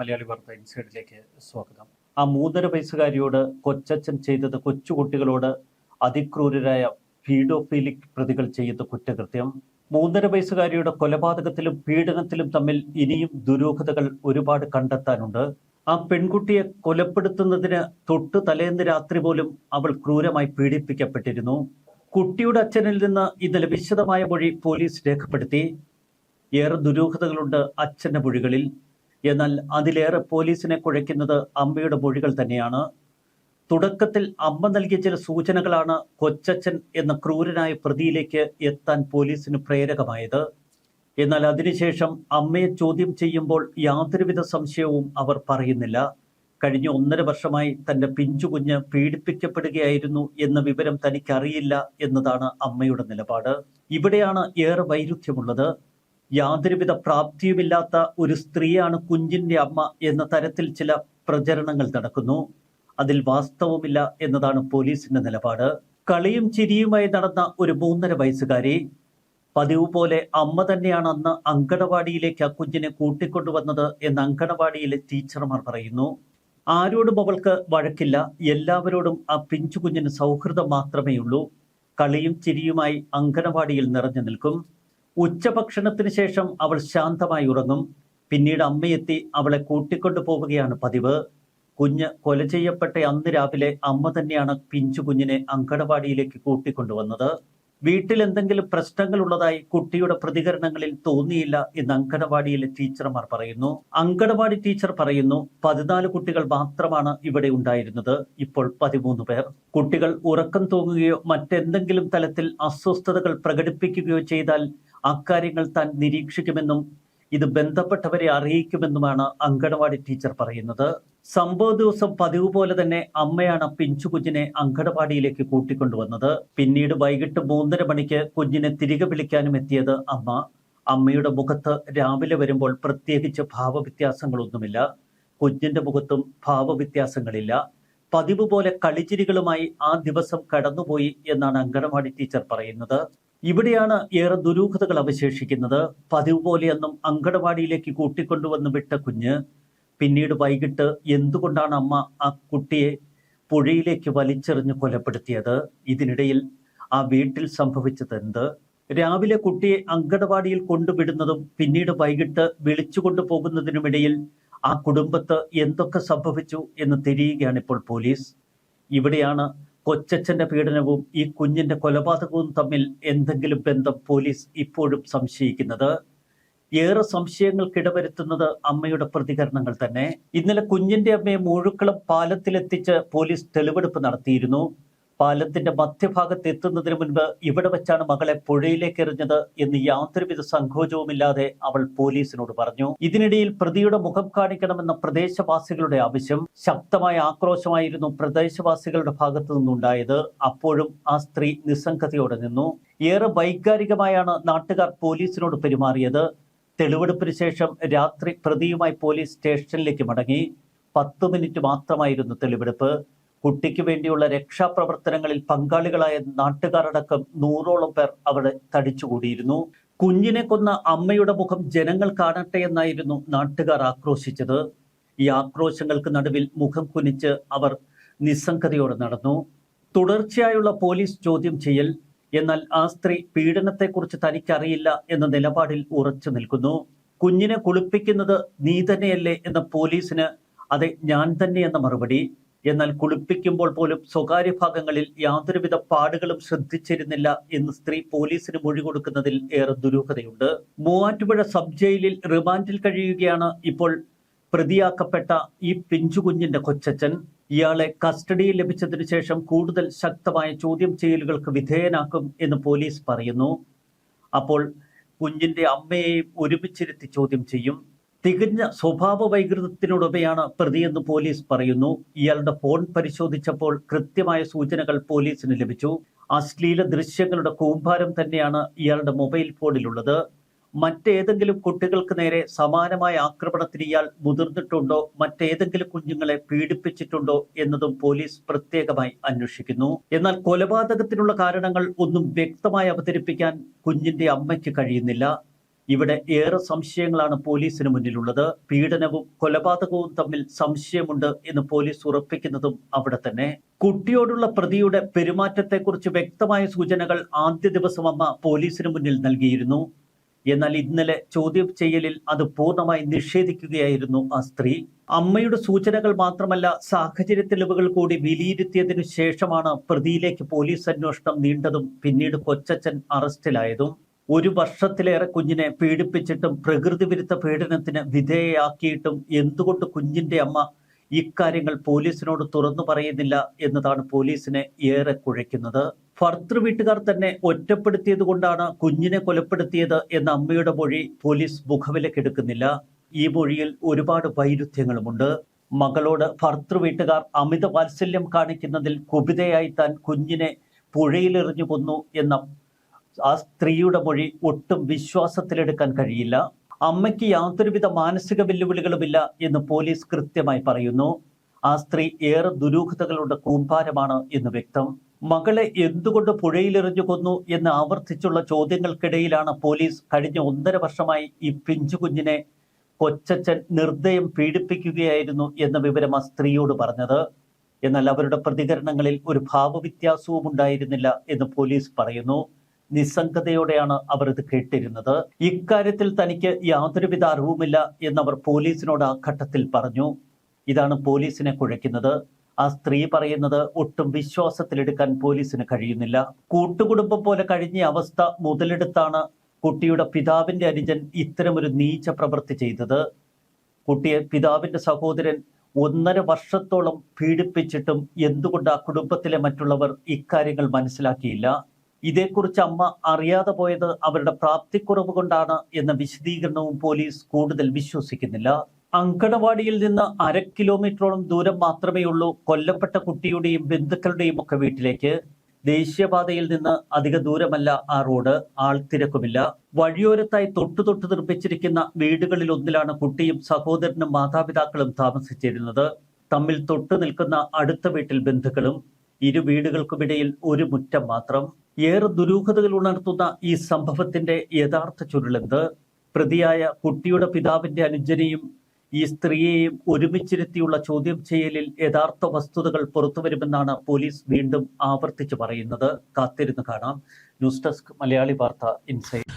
മലയാളി വാർത്ത ഇൻസൈഡിലേക്ക് സ്വാഗതം. ആ മൂന്നര വയസ്സുകാരിയോട് കൊച്ചച്ഛൻ ചെയ്തത് കൊച്ചുകുട്ടികളോട് അതിക്രൂരരായ പീഡോഫീലിക് പ്രതികൾ ചെയ്യുന്ന കുറ്റകൃത്യം മൂന്നര വയസ്സുകാരിയുടെ കൊലപാതകത്തിലും പീഡനത്തിലും തമ്മിൽ ഇനിയും ദുരൂഹതകൾ ഒരുപാട് കണ്ടെത്താനുണ്ട്. ആ പെൺകുട്ടിയെ കൊലപ്പെടുത്തുന്നതിന് തൊട്ട് തലേന്ന് രാത്രി പോലും അവൾ ക്രൂരമായി പീഡിപ്പിക്കപ്പെട്ടിരുന്നു. കുട്ടിയുടെ അച്ഛനിൽ നിന്ന് ഇന്നലെ വിശദമായ മൊഴി പോലീസ് രേഖപ്പെടുത്തി. ഏറെ ദുരൂഹതകളുണ്ട് അച്ഛന്റെ മൊഴികളിൽ. എന്നാൽ അതിലേറെ പോലീസിനെ കുഴയ്ക്കുന്നത് അമ്മയുടെ മൊഴികൾ തന്നെയാണ്. തുടക്കത്തിൽ അമ്മ നൽകിയ ചില സൂചനകളാണ് കൊച്ചച്ഛൻ എന്ന ക്രൂരനായ പ്രതിയിലേക്ക് എത്താൻ പോലീസിന് പ്രേരകമായത്. എന്നാൽ അതിനുശേഷം അമ്മയെ ചോദ്യം ചെയ്യുമ്പോൾ യാതൊരുവിധ സംശയവും അവർ പറയുന്നില്ല. കഴിഞ്ഞ ഒന്നര വർഷമായി തന്റെ പിഞ്ചുകുഞ്ഞ് പീഡിപ്പിക്കപ്പെടുകയായിരുന്നു എന്ന വിവരം തനിക്കറിയില്ല എന്നതാണ് അമ്മയുടെ നിലപാട്. ഇവിടെയാണ് ഏറെ വൈരുദ്ധ്യമുള്ളത്. യാതൊരുവിധ പ്രാപ്തിയുമില്ലാത്ത ഒരു സ്ത്രീയാണ് കുഞ്ഞിന്റെ അമ്മ എന്ന തരത്തിൽ ചില പ്രചരണങ്ങൾ നടക്കുന്നു. അതിൽ വാസ്തവമില്ല എന്നതാണ് പോലീസിന്റെ നിലപാട്. കളിയും ചിരിയുമായി നടന്ന ഒരു മൂന്നര വയസ്സുകാരി പതിവ് പോലെ അമ്മ തന്നെയാണ് അന്ന് അങ്കണവാടിയിലേക്ക് ആ കുഞ്ഞിനെ കൂട്ടിക്കൊണ്ടുവന്നത് എന്ന് അങ്കണവാടിയിലെ ടീച്ചർമാർ പറയുന്നു. ആരോടും അവൾക്ക് വഴക്കില്ല. എല്ലാവരോടും ആ പിഞ്ചു കുഞ്ഞിന് സൗഹൃദം മാത്രമേ ഉള്ളൂ കളിയും ചിരിയുമായി അങ്കണവാടിയിൽ നിറഞ്ഞു നിൽക്കും. ഉച്ചഭക്ഷണത്തിന് ശേഷം അവൾ ശാന്തമായി ഉറങ്ങും. പിന്നീട് അമ്മയെത്തി അവളെ കൂട്ടിക്കൊണ്ടു പോവുകയാണ് പതിവ്. കുഞ്ഞ് കൊല ചെയ്യപ്പെട്ട അന്ന് രാവിലെ അമ്മ തന്നെയാണ് പിഞ്ചു കുഞ്ഞിനെ അങ്കണവാടിയിലേക്ക് കൂട്ടിക്കൊണ്ടുവന്നത് വീട്ടിൽ എന്തെങ്കിലും പ്രശ്നങ്ങൾ ഉള്ളതായി കുട്ടിയുടെ പ്രതികരണങ്ങളിൽ തോന്നിയില്ല എന്ന് അങ്കണവാടിയിലെ ടീച്ചർമാർ പറയുന്നു. അങ്കണവാടി ടീച്ചർ പറയുന്നു പതിനാല് കുട്ടികൾ മാത്രമാണ് ഇവിടെ ഉണ്ടായിരുന്നത്. ഇപ്പോൾ പതിമൂന്ന് പേർ. കുട്ടികൾ ഉറക്കം തൂങ്ങുകയോ മറ്റെന്തെങ്കിലും തലത്തിൽ അസ്വസ്ഥതകൾ പ്രകടിപ്പിക്കുകയോ ചെയ്താൽ അക്കാര്യങ്ങൾ താൻ നിരീക്ഷിക്കുമെന്നും ഇത് ബന്ധപ്പെട്ടവരെ അറിയിക്കുമെന്നുമാണ് അങ്കണവാടി ടീച്ചർ പറയുന്നത്. സംഭവ ദിവസം പതിവ് പോലെ തന്നെ അമ്മയാണ് പിഞ്ചു കുഞ്ഞിനെ അങ്കണവാടിയിലേക്ക് കൂട്ടിക്കൊണ്ടുവന്നത്. പിന്നീട് വൈകിട്ട് മൂന്നര മണിക്ക് കുഞ്ഞിനെ തിരികെ വിളിക്കാനും എത്തിയത് അമ്മ. അമ്മയുടെ മുഖത്ത് രാവിലെ വരുമ്പോൾ പ്രത്യേകിച്ച് ഭാവവ്യത്യാസങ്ങളൊന്നുമില്ല. കുഞ്ഞിന്റെ മുഖത്തും ഭാവവ്യത്യാസങ്ങളില്ല. പതിവ് പോലെ കളിച്ചിരികളുമായി ആ ദിവസം കടന്നുപോയി എന്നാണ് അങ്കണവാടി ടീച്ചർ പറയുന്നത്. ഇവിടെയാണ് ഏറെ ദുരൂഹതകൾ അവശേഷിക്കുന്നത്. പതിവ് പോലെയൊന്നും അങ്കണവാടിയിലേക്ക് കൂട്ടിക്കൊണ്ടുവന്ന് വിട്ട കുഞ്ഞ് പിന്നീട് വൈകിട്ട് എന്തുകൊണ്ടാണ് അമ്മ ആ കുട്ടിയെ പുഴയിലേക്ക് വലിച്ചെറിഞ്ഞ് കൊലപ്പെടുത്തിയത്? ഇതിനിടയിൽ ആ വീട്ടിൽ സംഭവിച്ചത് എന്ത്? രാവിലെ കുട്ടിയെ അങ്കണവാടിയിൽ കൊണ്ടുവിടുന്നതും പിന്നീട് വൈകിട്ട് വിളിച്ചു കൊണ്ടുപോകുന്നതിനുമിടയിൽ ആ കുടുംബത്ത് എന്തൊക്കെ സംഭവിച്ചു എന്ന് തിരിയുകയാണ് ഇപ്പോൾ പോലീസ്. ഇവിടെയാണ് കൊച്ചച്ഛന്റെ പീഡനവും ഈ കുഞ്ഞിന്റെ കൊലപാതകവും തമ്മിൽ എന്തെങ്കിലും ബന്ധം പോലീസ് ഇപ്പോഴും സംശയിക്കുന്നത്? ഏറെ സംശയങ്ങൾക്കിടവരുത്തുന്നത് അമ്മയുടെ പ്രതികരണങ്ങൾ തന്നെ. ഇന്നലെ കുഞ്ഞിന്റെ അമ്മയെ മുഴുക്കളം പാലത്തിലെത്തിച്ച് പോലീസ് തെളിവെടുപ്പ് നടത്തിയിരുന്നു. പാലത്തിന്റെ മധ്യഭാഗത്ത് എത്തുന്നതിന് മുൻപ് ഇവിടെ വെച്ചാണ് മകളെ പുഴയിലേക്ക് എറിഞ്ഞത് എന്ന് യാതൊരുവിധ സങ്കോചവുമില്ലാതെ അവൾ പോലീസിനോട് പറഞ്ഞു. ഇതിനിടയിൽ പ്രതിയുടെ മുഖം കാണിക്കണമെന്ന പ്രദേശവാസികളുടെ ആവശ്യം ശക്തമായ ആക്രോശമായിരുന്നു പ്രദേശവാസികളുടെ ഭാഗത്തു നിന്നുണ്ടായത്. അപ്പോഴും ആ സ്ത്രീ നിസ്സംഗതയോടെ നിന്നു. ഏറെ വൈകാരികമായാണ് നാട്ടുകാർ പോലീസിനോട് പെരുമാറിയത്. തെളിവെടുപ്പിന് ശേഷം രാത്രി പ്രതിയുമായി പോലീസ് സ്റ്റേഷനിലേക്ക് മടങ്ങി. പത്ത് മിനിറ്റ് മാത്രമായിരുന്നു തെളിവെടുപ്പ്. കുട്ടിക്ക് വേണ്ടിയുള്ള രക്ഷാപ്രവർത്തനങ്ങളിൽ പങ്കാളികളായ നാട്ടുകാരടക്കം നൂറോളം പേർ അവിടെ തടിച്ചുകൂടിയിരുന്നു. കുഞ്ഞിനെ കൊന്ന അമ്മയുടെ മുഖം ജനങ്ങൾ കാണട്ടെ എന്നായിരുന്നു നാട്ടുകാർ ആക്രോശിച്ചത്. ഈ ആക്രോശങ്ങൾക്ക് നടുവിൽ മുഖം കുനിച്ച് അവർ നിസ്സംഗതയോടെ നടന്നു. തുടർച്ചയായുള്ള പോലീസ് ചോദ്യം ചെയ്യൽ എന്നാൽ ആ സ്ത്രീ പീഡനത്തെക്കുറിച്ച് തനിക്കറിയില്ല എന്ന നിലപാടിൽ ഉറച്ചു നിൽക്കുന്നു. കുഞ്ഞിനെ കുളിപ്പിക്കുന്നത് നീ തന്നെയല്ലേ എന്ന പോലീസിന് അതെ ഞാൻ തന്നെ എന്ന മറുപടി. എന്നാൽ കുളിപ്പിക്കുമ്പോൾ പോലും സ്വകാര്യ ഭാഗങ്ങളിൽ യാതൊരുവിധ പാടുകളും ശ്രദ്ധിച്ചിരുന്നില്ല എന്ന് സ്ത്രീ പോലീസിന് മൊഴി കൊടുക്കുന്നതിൽ ഏറെ ദുരൂഹതയുണ്ട്. മൂവാറ്റുപുഴ സബ് ജയിലിൽ റിമാൻഡിൽ കഴിയുകയാണ് ഇപ്പോൾ പ്രതിയാക്കപ്പെട്ട ഈ പിഞ്ചുകുഞ്ഞിന്റെ കൊച്ചച്ഛൻ. ഇയാളെ കസ്റ്റഡിയിൽ ലഭിച്ചതിനു ശേഷം കൂടുതൽ ശക്തമായ ചോദ്യം ചെയ്യലുകൾക്ക് വിധേയനാക്കും എന്ന് പോലീസ് പറയുന്നു. അപ്പോൾ കുഞ്ഞിന്റെ അമ്മയെയും ഒരുമിച്ചിരുത്തി ചോദ്യം ചെയ്യും. തികഞ്ഞ സ്വഭാവ വൈകൃതത്തിനുടമയാണ് പ്രതിയെന്ന് പോലീസ് പറയുന്നു. ഇയാളുടെ ഫോൺ പരിശോധിച്ചപ്പോൾ കൃത്യമായ സൂചനകൾ പോലീസിന് ലഭിച്ചു. അശ്ലീല ദൃശ്യങ്ങളുടെ കൂമ്പാരം തന്നെയാണ് ഇയാളുടെ മൊബൈൽ ഫോണിലുള്ളത്. മറ്റേതെങ്കിലും കുട്ടികൾക്ക് നേരെ സമാനമായ ആക്രമണത്തിന് ഇയാൾ മുതിർന്നിട്ടുണ്ടോ മറ്റേതെങ്കിലും കുഞ്ഞുങ്ങളെ പീഡിപ്പിച്ചിട്ടുണ്ടോ എന്നതും പോലീസ് പ്രത്യേകമായി അന്വേഷിക്കുന്നു. എന്നാൽ കൊലപാതകത്തിനുള്ള കാരണങ്ങൾ ഒന്നും വ്യക്തമായി അവതരിപ്പിക്കാൻ കുഞ്ഞിന്റെ അമ്മയ്ക്ക് കഴിയുന്നില്ല. ഇവിടെ ഏറെ സംശയങ്ങളാണ് പോലീസിന് മുന്നിലുള്ളത്. പീഡനവും കൊലപാതകവും തമ്മിൽ സംശയമുണ്ട് എന്ന് പോലീസ് ഉറപ്പിക്കുന്നതും അവിടെ തന്നെ. കുട്ടിയോടുള്ള പ്രതിയുടെ പെരുമാറ്റത്തെക്കുറിച്ച് വ്യക്തമായ സൂചനകൾ ആദ്യ ദിവസം അമ്മ പോലീസിന് മുന്നിൽ നൽകിയിരുന്നു. എന്നാൽ ഇന്നലെ ചോദ്യം ചെയ്യലിൽ അത് പൂർണമായി നിഷേധിക്കുകയായിരുന്നു ആ സ്ത്രീ. അമ്മയുടെ സൂചനകൾ മാത്രമല്ല സാഹചര്യ തെളിവുകൾ കൂടി വിലയിരുത്തിയതിനു ശേഷമാണ് പ്രതിയിലേക്ക് പോലീസ് അന്വേഷണം നീണ്ടതും പിന്നീട് കൊച്ചച്ഛൻ അറസ്റ്റിലായതും. ഒരു വർഷത്തിലേറെ കുഞ്ഞിനെ പീഡിപ്പിച്ചിട്ടും പ്രകൃതി വിരുദ്ധ പീഡനത്തിന് വിധേയയാക്കിയിട്ടും എന്തുകൊണ്ട് കുഞ്ഞിന്റെ അമ്മ ഇക്കാര്യങ്ങൾ പോലീസിനോട് തുറന്നു പറയുന്നില്ല എന്നതാണ് പോലീസിനെ ഏറെ കുഴയ്ക്കുന്നത്. ഭർത്തൃ വീട്ടുകാർ തന്നെ ഒറ്റപ്പെടുത്തിയത് കൊണ്ടാണ് കുഞ്ഞിനെ കൊലപ്പെടുത്തിയത് എന്ന അമ്മയുടെ മൊഴി പോലീസ് മുഖവിലക്കെടുക്കുന്നില്ല ഈ മൊഴിയിൽ ഒരുപാട് വൈരുദ്ധ്യങ്ങളുമുണ്ട്. മകളോട് ഭർത്തൃ വീട്ടുകാർ അമിത വാത്സല്യം കാണിക്കുന്നതിൽ കുപിതയായി താൻ കുഞ്ഞിനെ പുഴയിലെറിഞ്ഞു കൊന്നു എന്ന ആ സ്ത്രീയുടെ മൊഴി ഒട്ടും വിശ്വാസത്തിലെടുക്കാൻ കഴിയില്ല. അമ്മയ്ക്ക് യാതൊരുവിധ മാനസിക വെല്ലുവിളികളുമില്ല എന്ന് പോലീസ് കൃത്യമായി പറയുന്നു. ആ സ്ത്രീ ഏറെ ദുരൂഹതകളുടെ കൂമ്പാരമാണ് എന്ന് വ്യക്തം. മകളെ എന്തുകൊണ്ട് പുഴയിലെറിഞ്ഞു കൊന്നു എന്ന് ആവർത്തിച്ചുള്ള ചോദ്യങ്ങൾക്കിടയിലാണ് പോലീസ് കഴിഞ്ഞ ഒന്നര വർഷമായി ഈ പിഞ്ചു കുഞ്ഞിനെ കൊച്ചച്ഛൻ നിർദ്ദയം പീഡിപ്പിക്കുകയായിരുന്നു എന്ന വിവരം ആ സ്ത്രീയോട് പറഞ്ഞത്. എന്നാൽ അവരുടെ പ്രതികരണങ്ങളിൽ ഒരു ഭാവവ്യത്യാസവും ഉണ്ടായിരുന്നില്ല എന്ന് പോലീസ് പറയുന്നു. നിസ്സംഗതയോടെയാണ് അവർ ഇത് കേട്ടിരുന്നത്. ഇക്കാര്യത്തിൽ തനിക്ക് യാതൊരുവിധ അറിവുമില്ല എന്നവർ പോലീസിനോട് ആ ഘട്ടത്തിൽ പറഞ്ഞു. ഇതാണ് പോലീസിനെ കുഴയ്ക്കുന്നത്. ആ സ്ത്രീ പറയുന്നത് ഒട്ടും വിശ്വാസത്തിലെടുക്കാൻ പോലീസിന് കഴിയുന്നില്ല. കൂട്ടുകുടുംബം പോലെ കഴിഞ്ഞ അവസ്ഥ മുതലെടുത്താണ് കുട്ടിയുടെ പിതാവിന്റെ അനുജൻ ഇത്തരമൊരു നീച്ച പ്രവൃത്തി ചെയ്തത്. കുട്ടിയെ പിതാവിന്റെ സഹോദരൻ ഒന്നര വർഷത്തോളം പീഡിപ്പിച്ചിട്ടും എന്തുകൊണ്ട് ആ കുടുംബത്തിലെ മറ്റുള്ളവർ ഇക്കാര്യങ്ങൾ മനസ്സിലാക്കിയില്ല? ഇതേക്കുറിച്ച് അമ്മ അറിയാതെ പോയത് അവരുടെ പ്രാപ്തിക്കുറവ് കൊണ്ടാണ് എന്ന വിശദീകരണവും പോലീസ് കൂടുതൽ വിശ്വസിക്കുന്നില്ല. അങ്കണവാടിയിൽ നിന്ന് അര കിലോമീറ്ററോളം ദൂരം മാത്രമേ ഉള്ളൂ കൊല്ലപ്പെട്ട കുട്ടിയുടെയും ബന്ധുക്കളുടെയും ഒക്കെ വീട്ടിലേക്ക്. ദേശീയപാതയിൽ നിന്ന് അധിക ദൂരമല്ല ആ റോഡ്. ആൾത്തിരക്കുമില്ല വഴിയോരത്തായി തൊട്ടു തൊട്ട് നിർമ്മിച്ചിരിക്കുന്ന വീടുകളിൽ ഒന്നിലാണ് കുട്ടിയും സഹോദരനും മാതാപിതാക്കളും താമസിച്ചിരുന്നത്. തമ്മിൽ തൊട്ടു നിൽക്കുന്ന അടുത്ത വീട്ടിൽ ബന്ധുക്കളും ഇരു വീടുകൾക്കുമിടയിൽ ഒരു മുറ്റം മാത്രം. ഏറെ ദുരൂഹതകൾ ഉണർത്തുന്ന ഈ സംഭവത്തിന്റെ യഥാർത്ഥ ചുരുളെന്ത്? പ്രതിയായ കുട്ടിയുടെ പിതാവിന്റെ അനുജനെയും ഈ സ്ത്രീയെയും ഒരുമിച്ചിരുത്തിയുള്ള ചോദ്യം ചെയ്യലിൽ യഥാർത്ഥ വസ്തുതകൾ പുറത്തുവരുമെന്നാണ് പോലീസ് വീണ്ടും ആവർത്തിച്ചു പറയുന്നത്. കാത്തിരുന്ന് കാണാം. ന്യൂസ് ഡെസ്ക് മലയാളി വാർത്ത ഇൻസൈറ്റ്